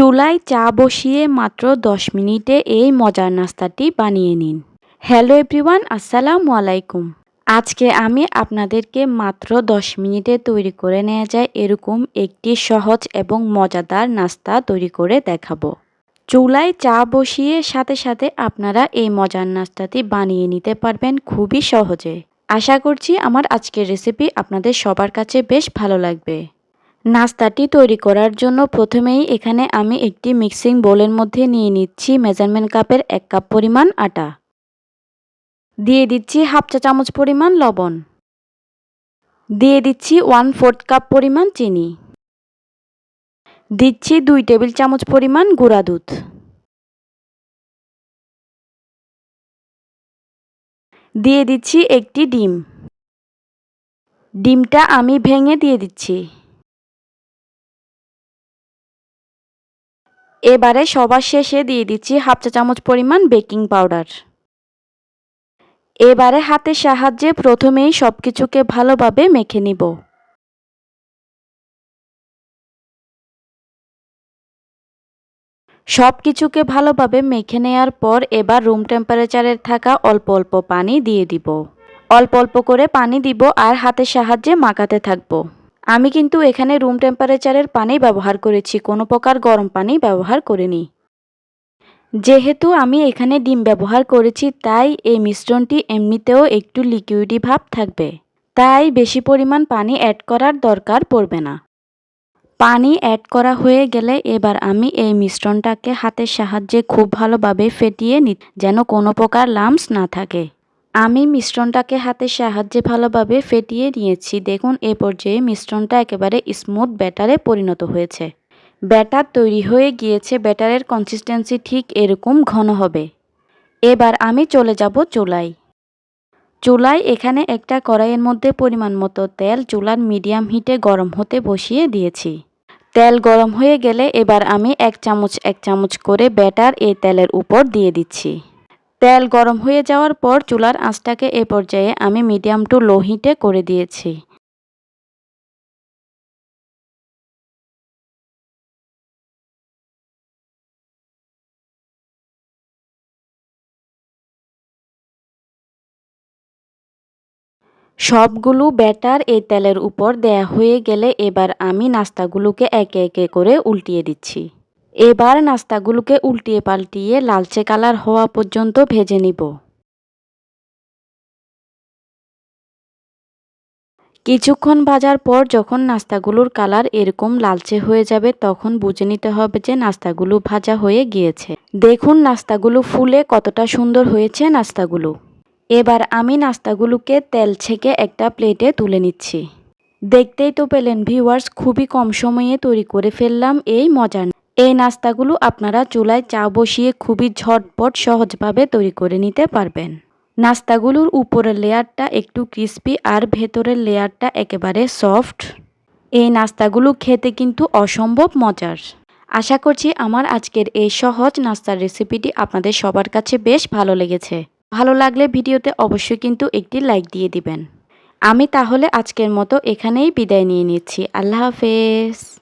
চুলায় চা বসিয়ে মাত্র 10 মিনিটে এই মজার নাস্তাটি বানিয়ে নিন। হ্যালো এভরিওয়ান, আসসালামু আলাইকুম। আজকে আমি আপনাদেরকে মাত্র 10 মিনিটে তৈরি করে নেওয়া যায় এরকম একটি সহজ এবং মজাদার নাস্তা তৈরি করে দেখাবো। চুলায় চা বসিয়ে সাথে সাথে আপনারা এই মজার নাস্তাটি বানিয়ে নিতে পারবেন খুবই সহজে। আশা করছি আমার আজকের রেসিপি আপনাদের সবার কাছে বেশ ভালো লাগবে। নাস্তাটি তৈরি করার জন্য প্রথমেই এখানে আমি একটি মিক্সিং বোলের মধ্যে নিয়ে নিচ্ছি মেজারমেন্ট কাপের এক কাপ পরিমাণ আটা। দিয়ে দিচ্ছি হাফ চা চামচ পরিমাণ লবণ। দিয়ে দিচ্ছি ওয়ান ফোর্থ কাপ পরিমাণ চিনি। দিচ্ছি দুই টেবিল চামচ পরিমাণ গুঁড়া দুধ। দিয়ে দিচ্ছি একটি ডিম। ডিমটা আমি ভেঙে দিয়ে দিচ্ছি। এবারে সবার শেষে দিয়ে দিচ্ছি হাফ চা চামচ পরিমাণ বেকিং পাউডার। এবারে হাতের সাহায্যে প্রথমেই সব কিছুকে ভালোভাবে মেখে নিব। সব কিছুকে ভালোভাবে মেখে নেওয়ার পর এবার রুম টেম্পারেচারের থাকা অল্প অল্প পানি দিয়ে দিব। অল্প অল্প করে পানি দিব আর হাতের সাহায্যে মাখাতে থাকব। আমি কিন্তু এখানে রুম টেম্পারেচারের পানি ব্যবহার করেছি, কোনো প্রকার গরম পানি ব্যবহার করিনি। যেহেতু আমি এখানে ডিম ব্যবহার করেছি, তাই এই মিশ্রণটি এমনিতেও একটু লিকুইডি ভাব থাকবে। তাই বেশি পরিমাণ পানি অ্যাড করার দরকার পড়বে না। পানি অ্যাড করা হয়ে গেলে এবার আমি এই মিশ্রণটাকে হাতের সাহায্যে খুব ভালোভাবে ফেটিয়ে নি, যেন কোনো প্রকার লামস না থাকে। আমি মিশ্রণটাকে হাতের সাহায্যে ভালোভাবে ফেটিয়ে নিয়েছি। দেখুন, এ পর্যায়ে মিশ্রণটা একেবারে স্মুথ ব্যাটারে পরিণত হয়েছে। ব্যাটার তৈরি হয়ে গিয়েছে। ব্যাটারের কনসিস্টেন্সি ঠিক এরকম ঘন হবে। এবার আমি চলে যাব চুলায়। চুলায় এখানে একটা কড়াইয়ের মধ্যে পরিমাণ মতো তেল চুলার মিডিয়াম হিটে গরম হতে বসিয়ে দিয়েছি। তেল গরম হয়ে গেলে এবার আমি এক চামচ এক চামচ করে ব্যাটার এই তেলের উপর দিয়ে দিচ্ছি। তেল গরম হয়ে যাওয়ার পর চুলার আঁচটাকে এ পর্যায়ে আমি মিডিয়াম টু লো হিটে করে দিয়েছি। সবগুলো ব্যাটার এই তেলের উপর দেয়া হয়ে গেলে এবার আমি নাস্তাগুলোকে একে একে করে উল্টিয়ে দিচ্ছি। এবার নাস্তাগুলোকে উল্টিয়ে পাল্টিয়ে লালচে কালার হওয়া পর্যন্ত ভেজে নিব। কিছুক্ষণ ভাজার পর যখন নাস্তাগুলোর কালার এরকম লালচে হয়ে যাবে, তখন বুঝে নিতে হবে যে নাস্তাগুলো ভাজা হয়ে গিয়েছে। দেখুন নাস্তাগুলো ফুলে কতটা সুন্দর হয়েছে নাস্তাগুলো। এবার আমি নাস্তাগুলোকে তেল ছেঁকে একটা প্লেটে তুলে নিচ্ছি। দেখতেই তো পেলেন ভিউয়ার্স, খুবই কম সময়ে তৈরি করে ফেললাম এই মজার এই নাস্তাগুলো আপনারা চুলায় চা বসিয়ে খুবই ঝটপট সহজভাবে তৈরি করে নিতে পারবেন। নাস্তাগুলোর উপরের লেয়ারটা একটু ক্রিস্পি আর ভেতরের লেয়ারটা একেবারে সফট এই নাস্তাগুলো খেতে কিন্তু অসম্ভব মজার। আশা করছি আমার আজকের এই সহজ নাস্তার রেসিপিটি আপনাদের সবার কাছে বেশ ভালো লেগেছে। ভালো লাগলে ভিডিওতে অবশ্যই কিন্তু একটি লাইক দিয়ে দিবেন। আমি তাহলে আজকের মতো এখানেই বিদায় নিয়ে নিচ্ছি। আল্লাহ হাফেজ।